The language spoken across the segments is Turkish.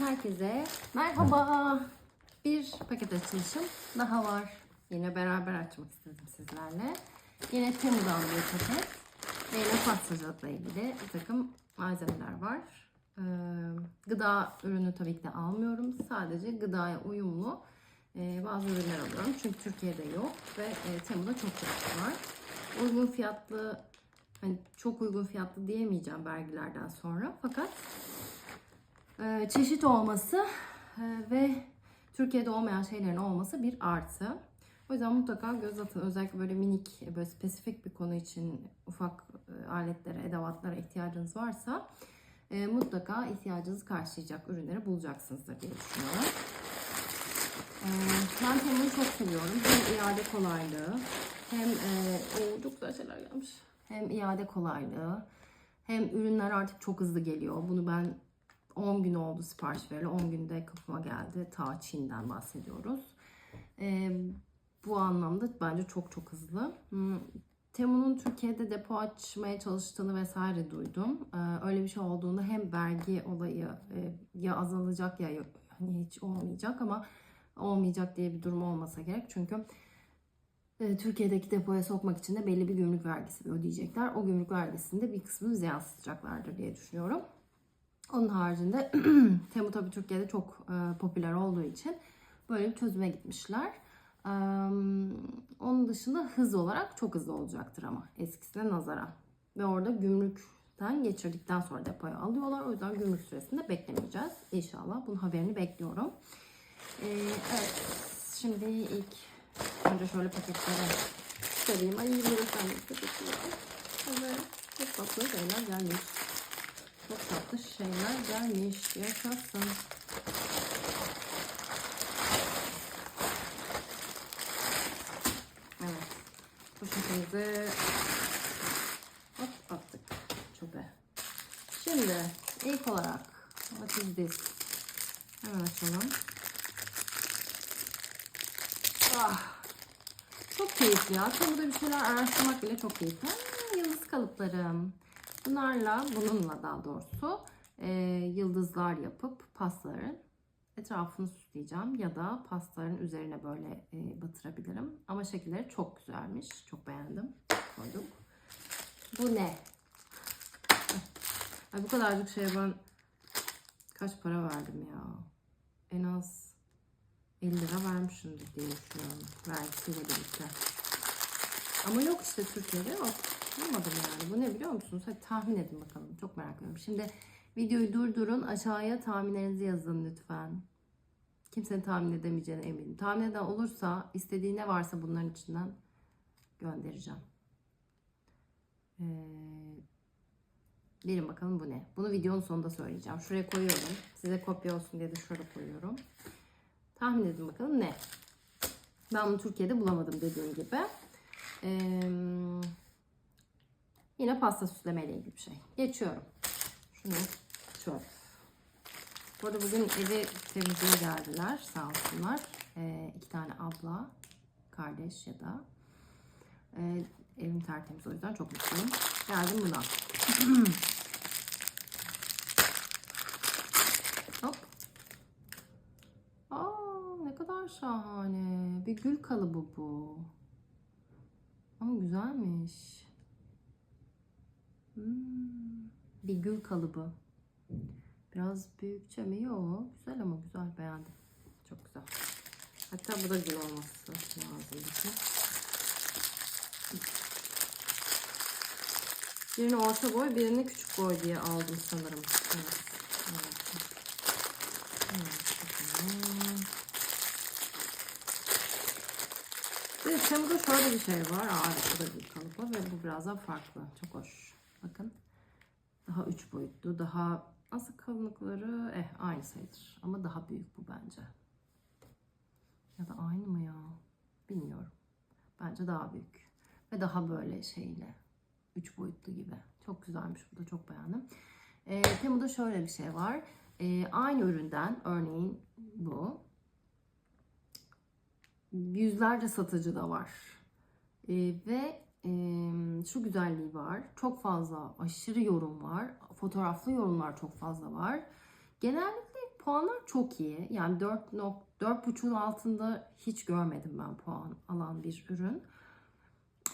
herkese merhaba. Bir paket açılışım daha var. Yine beraber açmak istedim sizlerle. Yine Temu'dan bir paket. Ve yine pastacılıkla ilgili bir takım malzemeler var. Ee, gıda ürünü tabii ki de almıyorum. Sadece gıdaya uyumlu e, bazı ürünler alıyorum. Çünkü Türkiye'de yok ve e, Temu'da çok çok var. Uygun fiyatlı, hani çok uygun fiyatlı diyemeyeceğim vergilerden sonra. Fakat ee, çeşit olması e, ve Türkiye'de olmayan şeylerin olması bir artı. O yüzden mutlaka göz atın. Özellikle böyle minik, böyle spesifik bir konu için ufak e, aletlere, edevatlara ihtiyacınız varsa e, mutlaka ihtiyacınızı karşılayacak ürünleri bulacaksınızdır diye düşünüyorum. E, ben Temu'yu çok seviyorum. Hem iade kolaylığı hem e, o çok güzel şeyler gelmiş. Hem iade kolaylığı hem ürünler artık çok hızlı geliyor. Bunu ben 10 gün oldu sipariş verili. 10 günde kapıma geldi. Ta Çin'den bahsediyoruz. Ee, bu anlamda bence çok çok hızlı. Hmm, Temu'nun Türkiye'de depo açmaya çalıştığını vesaire duydum. Ee, öyle bir şey olduğunda hem vergi olayı e, ya azalacak ya hani hiç olmayacak ama olmayacak diye bir durum olmasa gerek. Çünkü e, Türkiye'deki depoya sokmak için de belli bir gümrük vergisi ödeyecekler. O gümrük vergisinde bir kısmını yansıtacaklardır diye düşünüyorum. Onun haricinde Temu tabii Türkiye'de çok e, popüler olduğu için böyle bir çözüme gitmişler. E, onun dışında hız olarak çok hızlı olacaktır ama eskisine nazaran. Ve orada gümrükten geçirdikten sonra depoya alıyorlar. O yüzden gümrük süresinde beklemeyeceğiz. İnşallah bunun haberini bekliyorum. E, evet şimdi ilk önce şöyle paketlere çıkarayım. Ay 20 lira sandık paketler. Evet çok tatlı şeyler gelmiş. Çok tatlı şeyler gelmiş. Yaşasın. Evet. Poşetimizi hop attık çöpe. Şimdi ilk olarak what is this? Hemen açalım. Ah, çok keyifli ya. Burada bir şeyler araştırmak bile çok keyifli. Aa, yıldız kalıplarım. Bunlarla, bununla daha doğrusu e, yıldızlar yapıp pastaların etrafını süsleyeceğim. Ya da pastaların üzerine böyle e, batırabilirim. Ama şekilleri çok güzelmiş. Çok beğendim. Koyduk. Bu ne? Ay, bu kadarcık şeye ben kaç para verdim ya? En az 50 lira vermişimdir diye düşünüyorum. Vergisiyle birlikte. Ama yok işte Türkiye'de yok. Bulmadım yani. Bu ne biliyor musunuz? Hadi tahmin edin bakalım. Çok merak ediyorum. Şimdi videoyu durdurun. Aşağıya tahminlerinizi yazın lütfen. Kimsenin tahmin edemeyeceğine eminim. Tahmin eden olursa istediği ne varsa bunların içinden göndereceğim. Ee, bilin bakalım bu ne? Bunu videonun sonunda söyleyeceğim. Şuraya koyuyorum. Size kopya olsun diye de şuraya koyuyorum. Tahmin edin bakalım ne? Ben bunu Türkiye'de bulamadım dediğim gibi. Ee, yine pasta süsleme ile ilgili bir şey. Geçiyorum. Şunu şöyle. Bu arada bugün evi temizliğe geldiler sağ olsunlar. Ee, iki tane abla, kardeş ya da. Ee, evim tertemiz o yüzden çok mutluyum. Geldim buna. Hop. Aa, ne kadar şahane. Bir gül kalıbı bu. Ama güzelmiş. Hmm, bir gül kalıbı. Biraz büyükçe mi? Yok. Güzel ama güzel. Beğendim. Çok güzel. Hatta bu da gül olması lazım. Birini orta boy, birini küçük boy diye aldım sanırım. Evet. evet. Evet, Evet, Temu'da şöyle bir şey var. Aa, bu da bir kalıbı ve bu biraz daha farklı. Çok hoş. Bakın. Daha üç boyutlu, daha aslında kalınlıkları eh aynı sayılır. Ama daha büyük bu bence. Ya da aynı mı ya? Bilmiyorum. Bence daha büyük. Ve daha böyle şeyle. Üç boyutlu gibi. Çok güzelmiş bu da çok beğendim. E, Temu'da şöyle bir şey var. E, aynı üründen örneğin bu. Yüzlerce satıcı da var. E, ve e, şu güzelliği var. Çok fazla aşırı yorum var. Fotoğraflı yorumlar çok fazla var. Genellikle puanlar çok iyi. Yani 4 nok 4.5'un altında hiç görmedim ben puan alan bir ürün.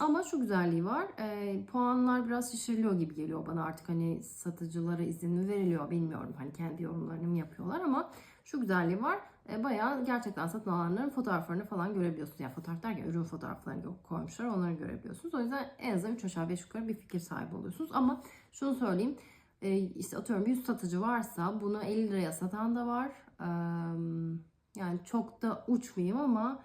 Ama şu güzelliği var. e, puanlar biraz şişiriliyor gibi geliyor bana artık hani satıcılara izin veriliyor bilmiyorum. Hani kendi yorumlarını mı yapıyorlar ama şu güzelliği var. E, bayağı gerçekten satın alanların fotoğraflarını falan görebiliyorsunuz. Yani fotoğraf derken ürün fotoğraflarını koymuşlar onları görebiliyorsunuz. O yüzden en azından 3 aşağı 5 yukarı bir fikir sahibi oluyorsunuz. Ama şunu söyleyeyim. E, işte atıyorum 100 satıcı varsa bunu 50 liraya satan da var. E, yani çok da uçmayayım ama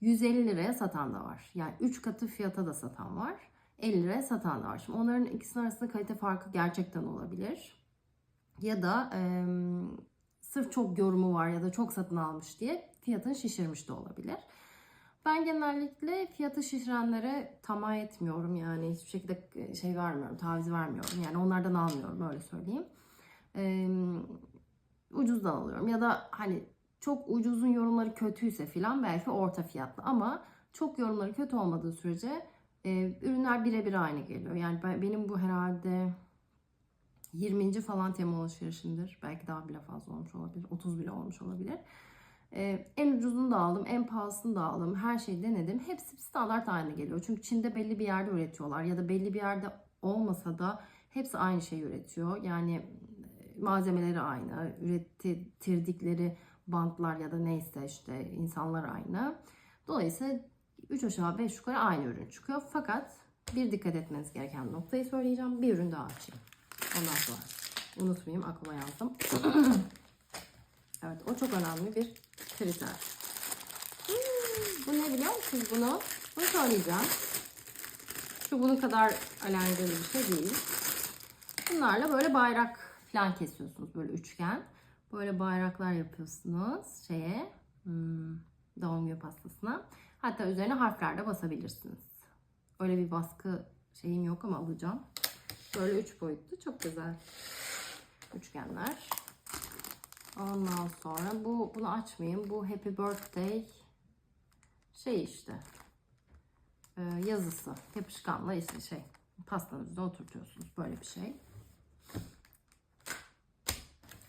150 liraya satan da var. Yani 3 katı fiyata da satan var. 50 liraya satan da var. Şimdi onların ikisinin arasında kalite farkı gerçekten olabilir. Ya da e, sırf çok yorumu var ya da çok satın almış diye fiyatını şişirmiş de olabilir. Ben genellikle fiyatı şişirenlere tamah etmiyorum. Yani hiçbir şekilde şey vermiyorum, taviz vermiyorum. Yani onlardan almıyorum öyle söyleyeyim. E, ucuzdan alıyorum. Ya da hani çok ucuzun yorumları kötüyse filan belki orta fiyatlı ama çok yorumları kötü olmadığı sürece e, ürünler birebir aynı geliyor. Yani ben, benim bu herhalde 20. falan tema alışverişimdir. Belki daha bile fazla olmuş olabilir. 30 bile olmuş olabilir. E, en ucuzunu da aldım, en pahalısını da aldım. Her şeyi denedim. Hepsi standart aynı geliyor. Çünkü Çin'de belli bir yerde üretiyorlar ya da belli bir yerde olmasa da hepsi aynı şeyi üretiyor. Yani e, malzemeleri aynı, ürettirdikleri bantlar ya da neyse işte insanlar aynı. Dolayısıyla 3 aşağı 5 yukarı aynı ürün çıkıyor. Fakat bir dikkat etmeniz gereken noktayı söyleyeceğim. Bir ürün daha açayım. Ondan sonra unutmayayım aklıma yazdım. evet o çok önemli bir kriter. Hmm, bu ne biliyor musunuz bunu? Bunu söyleyeceğim. Şu bunun kadar alengirli bir şey değil. Bunlarla böyle bayrak falan kesiyorsunuz böyle üçgen. Böyle bayraklar yapıyorsunuz şeye hmm, doğum günü pastasına. Hatta üzerine harfler de basabilirsiniz. Öyle bir baskı şeyim yok ama alacağım. Böyle üç boyutlu çok güzel üçgenler. Ondan sonra bu bunu açmayayım. Bu Happy Birthday şey işte e, yazısı yapışkanla işte şey pastanın üzerine oturtuyorsunuz böyle bir şey.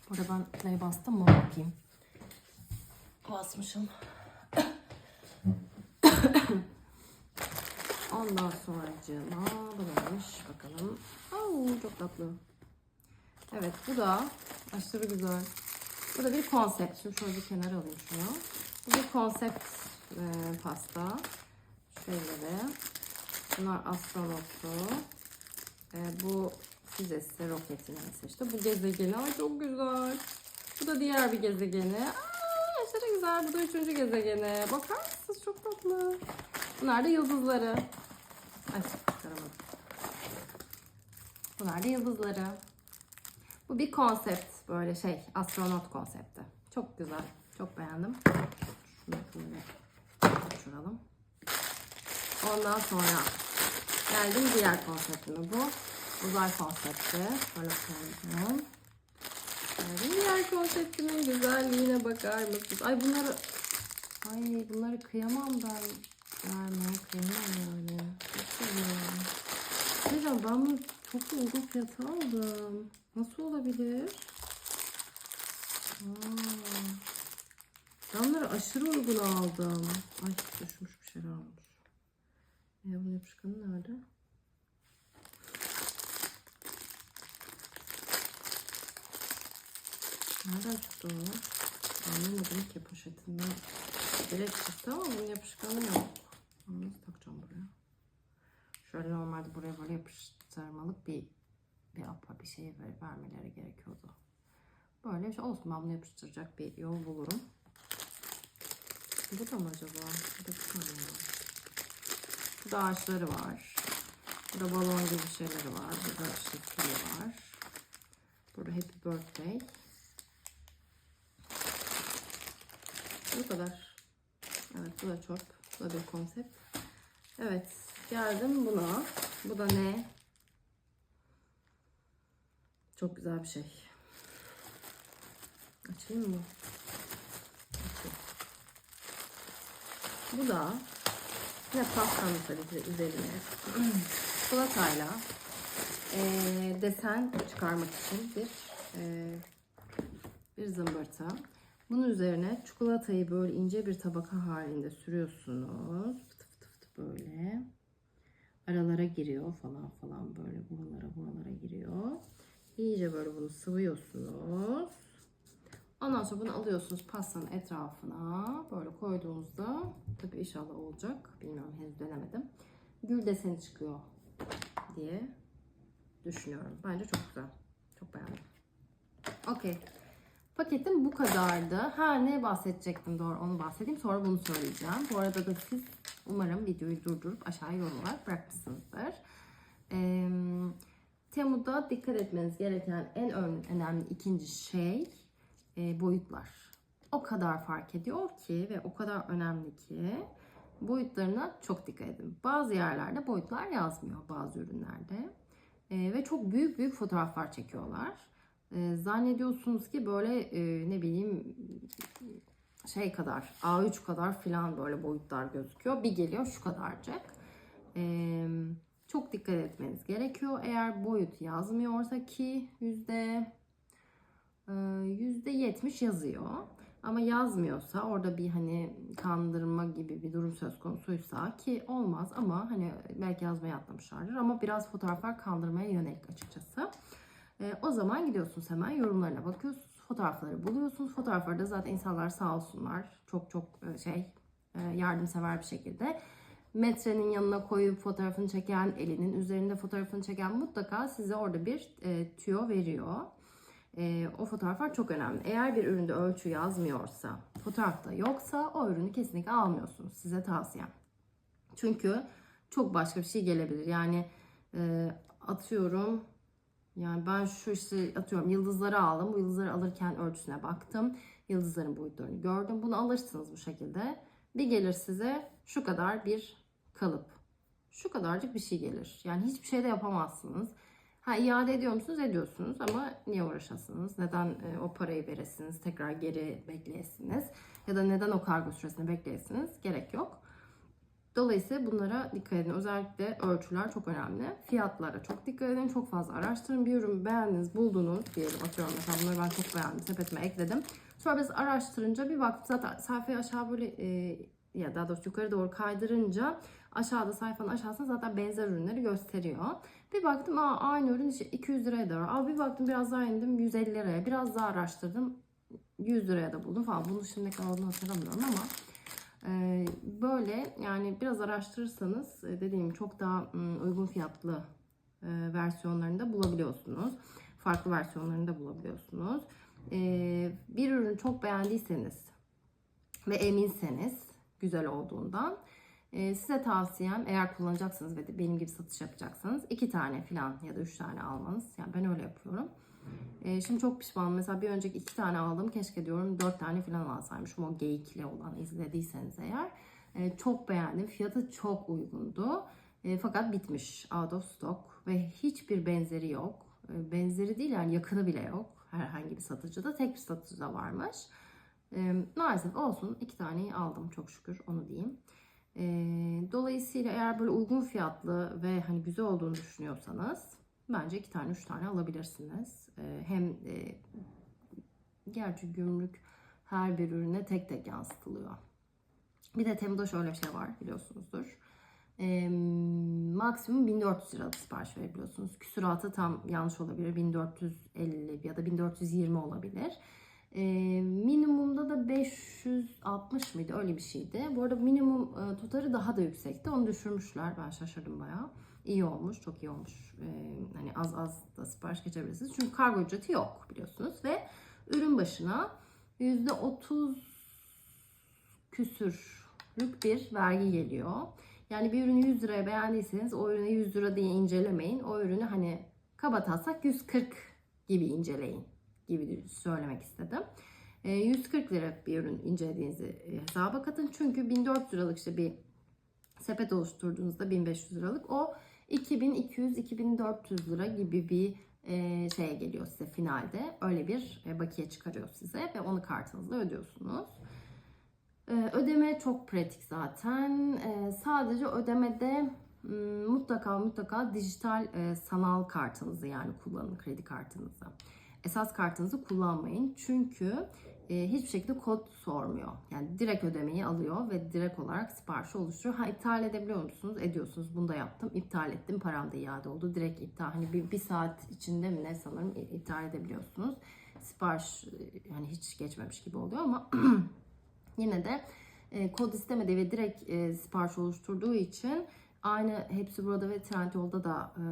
Burada ben play bastım mı bakayım. Basmışım. Ondan sonra cıma bu neymiş bakalım. Oo, çok tatlı. Evet bu da aşırı güzel. Bu da bir konsept. Şimdi şöyle bir kenara alayım şunu. Bu bir konsept e, pasta. Şöyle. Bunlar astronotlu. E, bu füzesi, roketi neyse işte. Bu gezegeni. Ay çok güzel. Bu da diğer bir gezegeni. Aa, aşırı güzel. Bu da üçüncü gezegeni. Bakar mısınız? Çok tatlı. Bunlar da yıldızları. Ay çıkaramadım. Bunlar da yıldızları. Bu bir konsept. Böyle şey astronot konsepti. Çok güzel. Çok beğendim. Şunu böyle uçuralım. Ondan sonra geldim diğer konseptime bu. Uzay konsepti. Böyle koyacağım. Geldim diğer konseptimin güzelliğine bakar mısınız? Ay bunları Ay bunları kıyamam ben vermeye kıyamam yani. Çok güzel. Hocam ben bunu çok uygun fiyata aldım. Nasıl olabilir? Aa, ben bunları aşırı uygun aldım. Ay düşmüş bir şeyler olmuş. Ya bunun yapışkanı nerede? Nereden çıktı o? Anlamadım ki poşetinden. Direkt çıktı ama bunun yapışkanı yok. Bunu nasıl takacağım buraya? Şöyle normalde buraya böyle yapıştırmalık bir bir apa bir şey ver, vermeleri gerekiyordu. Böyle şey olsun ben bunu yapıştıracak bir yol bulurum. Bu da mı acaba? Bu da bir. Burada ağaçları var. Burada balon gibi şeyleri var. Burada işte kili var. Burada Happy Birthday. Bu kadar. Evet bu da çok. Bu da bir konsept. Evet geldim buna. Bu da ne? Çok güzel bir şey. Açayım mı? Açayım. Bu da yine pastamız tabii üzerine çikolatayla eee desen çıkarmak için bir eee, bir zımbırtı. Bunun üzerine çikolatayı böyle ince bir tabaka halinde sürüyorsunuz. Böyle. Aralara giriyor falan falan böyle buralara buralara giriyor. İyice böyle bunu sıvıyorsunuz. Ondan sonra bunu alıyorsunuz pastanın etrafına. Böyle koyduğunuzda tabii inşallah olacak. Bilmiyorum henüz denemedim. Gül deseni çıkıyor diye düşünüyorum. Bence çok güzel. Çok beğendim. Okey. Paketim bu kadardı. Ha ne bahsedecektim doğru onu bahsedeyim. Sonra bunu söyleyeceğim. Bu arada da siz umarım videoyu durdurup aşağıya yorum olarak bırakmışsınızdır. Ee, Temu'da dikkat etmeniz gereken en ön- önemli ikinci şey e, boyutlar. O kadar fark ediyor ki ve o kadar önemli ki boyutlarına çok dikkat edin. Bazı yerlerde boyutlar yazmıyor bazı ürünlerde. E, ve çok büyük büyük fotoğraflar çekiyorlar. E, zannediyorsunuz ki böyle e, ne bileyim şey kadar A3 kadar filan böyle boyutlar gözüküyor. Bir geliyor şu kadarcık. E, çok dikkat etmeniz gerekiyor. Eğer boyut yazmıyorsa ki yüzde yüzde yetmiş yazıyor. Ama yazmıyorsa orada bir hani kandırma gibi bir durum söz konusuysa ki olmaz ama hani belki yazmayı atlamışlardır ama biraz fotoğraflar kandırmaya yönelik açıkçası. E, o zaman gidiyorsunuz hemen yorumlarına bakıyorsunuz. Fotoğrafları buluyorsunuz. Fotoğraflarda zaten insanlar sağ olsunlar. Çok çok e, şey e, yardımsever bir şekilde. Metrenin yanına koyup fotoğrafını çeken, elinin üzerinde fotoğrafını çeken mutlaka size orada bir e, tüyo veriyor. E, o fotoğraflar çok önemli. Eğer bir üründe ölçü yazmıyorsa, fotoğrafta yoksa o ürünü kesinlikle almıyorsunuz. Size tavsiyem. Çünkü çok başka bir şey gelebilir. Yani e, atıyorum yani ben şu işte atıyorum yıldızları aldım. Bu yıldızları alırken ölçüsüne baktım. Yıldızların boyutlarını gördüm. Bunu alırsınız bu şekilde. Bir gelir size şu kadar bir kalıp. Şu kadarcık bir şey gelir. Yani hiçbir şey de yapamazsınız. Ha iade ediyor musunuz? Ediyorsunuz ama niye uğraşasınız? Neden e, o parayı veresiniz? Tekrar geri bekleyesiniz? Ya da neden o kargo süresini bekleyesiniz? Gerek yok. Dolayısıyla bunlara dikkat edin. Özellikle ölçüler çok önemli. Fiyatlara çok dikkat edin. Çok fazla araştırın. Bir ürün beğendiniz, buldunuz diyelim. Atıyorum mesela bunları ben çok beğendim. Sepetime ekledim. Sonra biz araştırınca bir baktım zaten sayfayı aşağı böyle e, ya daha doğrusu yukarı doğru kaydırınca aşağıda sayfanın aşağısında zaten benzer ürünleri gösteriyor. Bir baktım aa, aynı ürün işte 200 liraya da var. Aa, bir baktım biraz daha indim 150 liraya. Biraz daha araştırdım 100 liraya da buldum falan. Bunu şimdi ne kadar olduğunu hatırlamıyorum ama böyle yani biraz araştırırsanız e, dediğim çok daha ım, uygun fiyatlı e, versiyonlarını da bulabiliyorsunuz. Farklı versiyonlarını da bulabiliyorsunuz. Ee, bir ürünü çok beğendiyseniz ve eminseniz güzel olduğundan e, size tavsiyem eğer kullanacaksınız ve benim gibi satış yapacaksanız iki tane falan ya da üç tane almanız. Yani ben öyle yapıyorum. E, şimdi çok pişmanım. Mesela bir önceki iki tane aldım. Keşke diyorum dört tane falan alsaymışım. O geyikli olan izlediyseniz eğer. E, çok beğendim. Fiyatı çok uygundu. E, fakat bitmiş. Out of stock. Ve hiçbir benzeri yok. E, benzeri değil yani yakını bile yok. Herhangi bir satıcıda. Tek bir satıcıda varmış. E, maalesef olsun. iki taneyi aldım çok şükür. Onu diyeyim. E, dolayısıyla eğer böyle uygun fiyatlı ve hani güzel olduğunu düşünüyorsanız bence iki tane üç tane alabilirsiniz. Ee, hem e, gerçi gümrük her bir ürüne tek tek yansıtılıyor. Bir de Temu'da şöyle bir şey var biliyorsunuzdur. Ee, maksimum 1400 lira sipariş verebiliyorsunuz. Küsuratı tam yanlış olabilir. 1450 ya da 1420 olabilir. Ee, minimumda da 560 mıydı öyle bir şeydi. Bu arada minimum e, tutarı daha da yüksekti. Onu düşürmüşler. Ben şaşırdım bayağı. İyi olmuş, çok iyi olmuş. Ee, hani az az da sipariş geçebilirsiniz. Çünkü kargo ücreti yok biliyorsunuz ve ürün başına %30 küsürlük bir vergi geliyor. Yani bir ürünü 100 liraya beğendiyseniz o ürünü 100 lira diye incelemeyin. O ürünü hani kaba taslak 140 gibi inceleyin gibi söylemek istedim. E, 140 lira bir ürün incelediğinizi e, hesaba katın. Çünkü 1400 liralık işte bir sepet oluşturduğunuzda 1500 liralık o 2200-2400 lira gibi bir e, şeye geliyor size finalde. Öyle bir e, bakiye çıkarıyor size ve onu kartınızla ödüyorsunuz. E, ödeme çok pratik zaten. E, sadece ödemede m, mutlaka mutlaka dijital e, sanal kartınızı yani kullanın kredi kartınızı. esas kartınızı kullanmayın. Çünkü e, hiçbir şekilde kod sormuyor. Yani direkt ödemeyi alıyor ve direkt olarak siparişi oluşturuyor. Ha iptal edebiliyor musunuz? Ediyorsunuz. Bunu da yaptım. İptal ettim. Param da iade oldu. Direkt iptal. Hani bir, bir saat içinde mi ne sanırım iptal edebiliyorsunuz. Sipariş e, yani hiç geçmemiş gibi oluyor ama yine de e, kod istemediği ve direkt e, sipariş oluşturduğu için aynı hepsi burada ve Trendyol'da da e,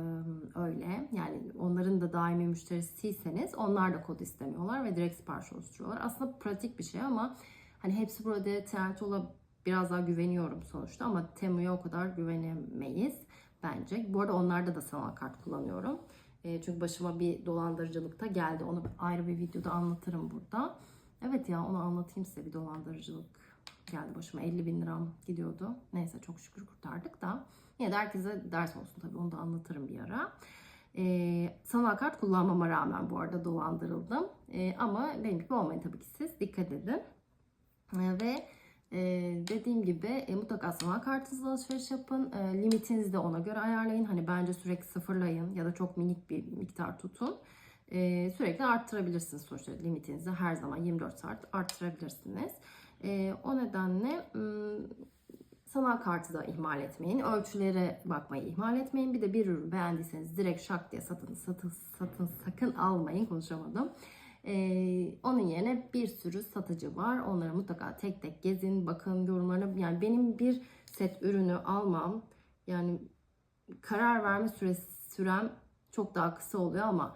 öyle. Yani onların da daimi müşterisiyseniz onlar da kod istemiyorlar ve direkt sipariş oluşturuyorlar. Aslında pratik bir şey ama hani hepsi burada Trendyol'a biraz daha güveniyorum sonuçta ama Temu'ya o kadar güvenemeyiz bence. Bu arada onlarda da sanal kart kullanıyorum. E, çünkü başıma bir dolandırıcılıkta geldi. Onu ayrı bir videoda anlatırım burada. Evet ya onu anlatayım size bir dolandırıcılık geldi başıma 50 bin liram gidiyordu. Neyse çok şükür kurtardık da. Yine de herkese ders olsun tabii onu da anlatırım bir ara. Ee, sanal kart kullanmama rağmen bu arada dolandırıldım. Ee, ama benim gibi olmayın tabii ki siz. Dikkat edin. Ee, ve e, dediğim gibi e, mutlaka sanal kartınızla alışveriş yapın. E, limitinizi de ona göre ayarlayın. Hani bence sürekli sıfırlayın ya da çok minik bir miktar tutun. E, sürekli arttırabilirsiniz sonuçta limitinizi her zaman 24 saat arttırabilirsiniz. E, o nedenle sanal kartı da ihmal etmeyin. Ölçülere bakmayı ihmal etmeyin. Bir de bir ürün beğendiyseniz direkt şak diye satın satın satın sakın almayın konuşamadım. Ee, onun yerine bir sürü satıcı var. Onları mutlaka tek tek gezin, bakın yorumlarına. Yani benim bir set ürünü almam yani karar verme süresi sürem çok daha kısa oluyor ama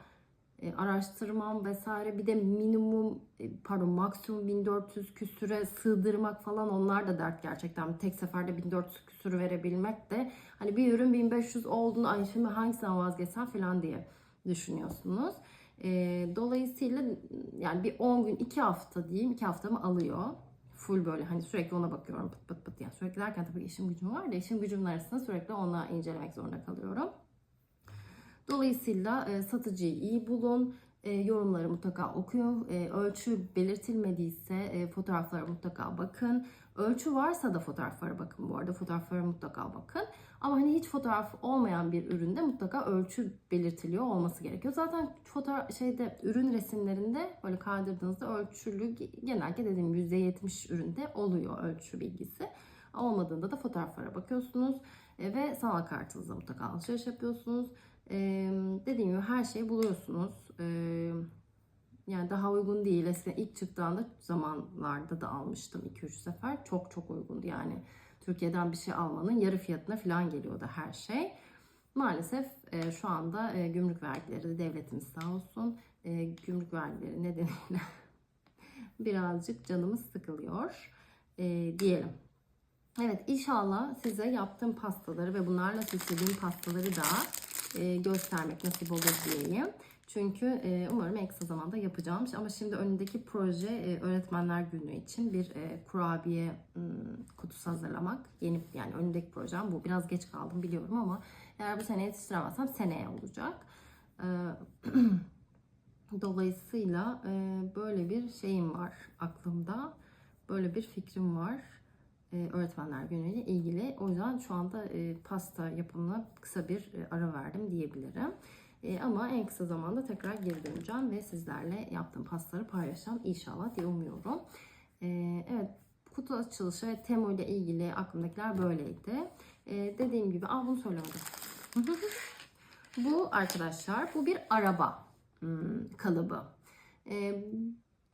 e, araştırmam vesaire bir de minimum e, pardon maksimum 1400 küsüre sığdırmak falan onlar da dert gerçekten. Tek seferde 1400 küsürü verebilmek de hani bir ürün 1500 olduğunu ay şimdi hangisinden vazgeçsem falan diye düşünüyorsunuz. E, dolayısıyla yani bir 10 gün 2 hafta diyeyim 2 haftamı alıyor. Full böyle hani sürekli ona bakıyorum pıt pıt pıt yani sürekli derken tabii işim gücüm var da işim gücümün arasında sürekli ona incelemek zorunda kalıyorum. Dolayısıyla e, satıcıyı iyi bulun. E, yorumları mutlaka okuyun. E, ölçü belirtilmediyse e, fotoğraflara mutlaka bakın. Ölçü varsa da fotoğraflara bakın bu arada. Fotoğraflara mutlaka bakın. Ama hani hiç fotoğraf olmayan bir üründe mutlaka ölçü belirtiliyor olması gerekiyor. Zaten fotoğraf şeyde ürün resimlerinde böyle kaydırdığınızda ölçülü genellikle dediğim %70 üründe oluyor ölçü bilgisi. Olmadığında da fotoğraflara bakıyorsunuz e, ve sanal kartınızla mutlaka alışveriş yapıyorsunuz. Dediğim gibi her şeyi buluyorsunuz. Yani daha uygun değil. Eskiden ilk çıktığında zamanlarda da almıştım 2-3 sefer. Çok çok uygundu yani. Türkiye'den bir şey almanın yarı fiyatına falan geliyordu her şey. Maalesef e, şu anda e, gümrük vergileri de devletimiz sağ olsun. E, gümrük vergileri nedeniyle birazcık canımız sıkılıyor e, diyelim. Evet inşallah size yaptığım pastaları ve bunlarla süslediğim pastaları da e, göstermek nasip olur diyeyim. Çünkü e, umarım en kısa zamanda yapacağım. Ama şimdi önündeki proje e, öğretmenler günü için bir kurabiye kutusu hazırlamak. Yeni yani önündeki projem bu. Biraz geç kaldım biliyorum ama eğer bu sene yetiştiremezsem seneye olacak. Dolayısıyla böyle bir şeyim var aklımda. Böyle bir fikrim var e, öğretmenler günüyle ilgili. O yüzden şu anda e, pasta yapımına kısa bir e, ara verdim diyebilirim. Ama en kısa zamanda tekrar geri döneceğim ve sizlerle yaptığım pastaları paylaşacağım inşallah diye umuyorum. Evet kutu açılışı ve Temu ile ilgili aklımdakiler böyleydi. Dediğim gibi, aa bunu söylemedim. bu arkadaşlar bu bir araba hmm, kalıbı.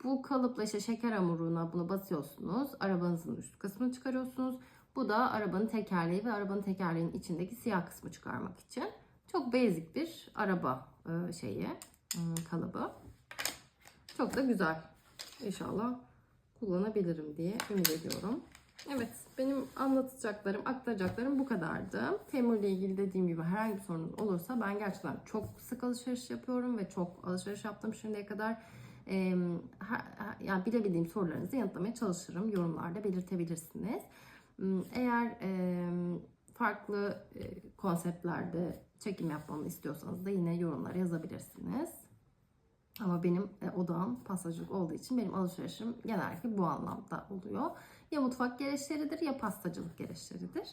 Bu kalıpla işte şeker hamuruna bunu basıyorsunuz. Arabanızın üst kısmını çıkarıyorsunuz. Bu da arabanın tekerleği ve arabanın tekerleğinin içindeki siyah kısmı çıkarmak için. Çok basic bir araba e, şeyi, ıı, kalıbı. Çok da güzel. İnşallah kullanabilirim diye ümit ediyorum. Evet, benim anlatacaklarım, aktaracaklarım bu kadardı. Temur ile ilgili dediğim gibi herhangi bir sorunuz olursa ben gerçekten çok sık alışveriş yapıyorum ve çok alışveriş yaptım şimdiye kadar yani bilebildiğim sorularınızı yanıtlamaya çalışırım. Yorumlarda belirtebilirsiniz. Eğer e, farklı e, konseptlerde çekim yapmamı istiyorsanız da yine yorumlara yazabilirsiniz. Ama benim e, odağım pastacılık olduğu için benim alışverişim genellikle bu anlamda oluyor. Ya mutfak gereçleridir ya pastacılık gereçleridir.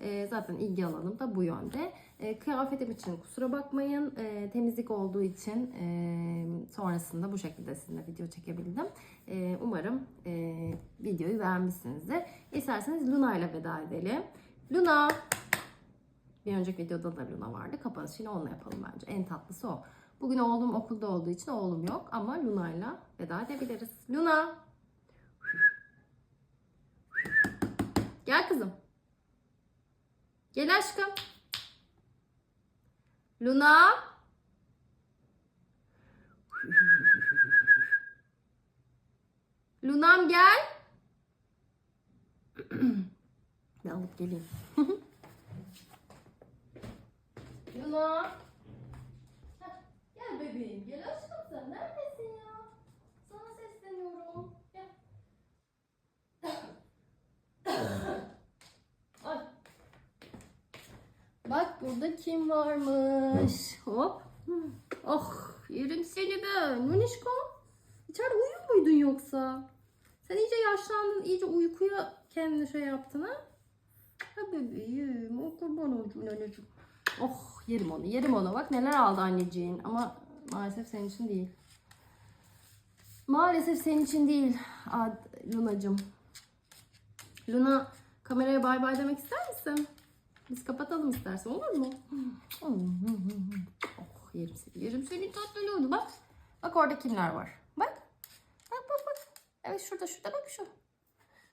E, zaten ilgi alanım da bu yönde. E, kıyafetim için kusura bakmayın. E, temizlik olduğu için e, sonrasında bu şekilde sizinle video çekebildim. Umarım e, videoyu beğenmişsinizdir. İsterseniz Luna ile veda edelim. Luna! Bir önceki videoda da Luna vardı. Kapanışını onunla yapalım bence. En tatlısı o. Bugün oğlum okulda olduğu için oğlum yok ama Luna'yla veda edebiliriz. Luna! Gel kızım. Gel aşkım. Luna! Lunam gel. Ben alıp geleyim. Luna. Gel bebeğim. Gel aşkım sen. Neredesin ya? Sana sesleniyorum. Gel. Ay. Bak burada kim varmış. Hop. Oh yerim seni ben. Nunişko. İçeride uyuyor muydun yoksa? Sen iyice yaşlandın. iyice uykuya kendini şey yaptın ha? Ha bebeğim. O kurban olsun anneciğim. Oh yerim onu yerim onu. Bak neler aldı anneciğin. Ama maalesef senin için değil. Maalesef senin için değil Ad, Lunacığım. Luna kameraya bay bay demek ister misin? Biz kapatalım istersen olur mu? Oh yerim seni. Yerim seni tatlılığını bak. Bak orada kimler var. Bak. Bak bak bak. Evet şurada şurada bak şu.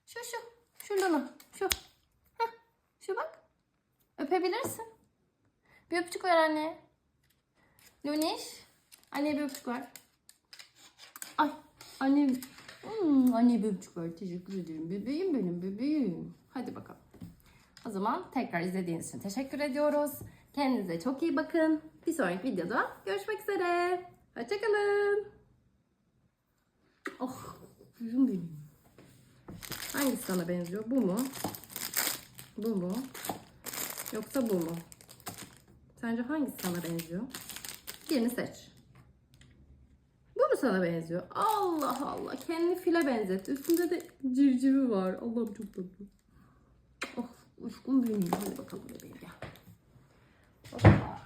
Şu şu. Şu Luna. Şu. Heh. Şu bak. Öpebilirsin. Bir öpücük ver anne. Luniş. Anneye bir öpücük ver. Ay. Anne. Hmm, anneye bir öpücük ver. Teşekkür ederim. Bebeğim benim bebeğim. Zaman tekrar izlediğiniz için teşekkür ediyoruz. Kendinize çok iyi bakın. Bir sonraki videoda görüşmek üzere. Hoşçakalın. Oh, yüzüm benim. Hangisi sana benziyor? Bu mu? Bu mu? Yoksa bu mu? Sence hangisi sana benziyor? Birini seç. Bu mu sana benziyor? Allah Allah. Kendini file benzet. Üstünde de civcivi var. Allah'ım çok tatlı. Ufkum büyümüyor. Hadi bakalım bebeğim gel. Hoppa.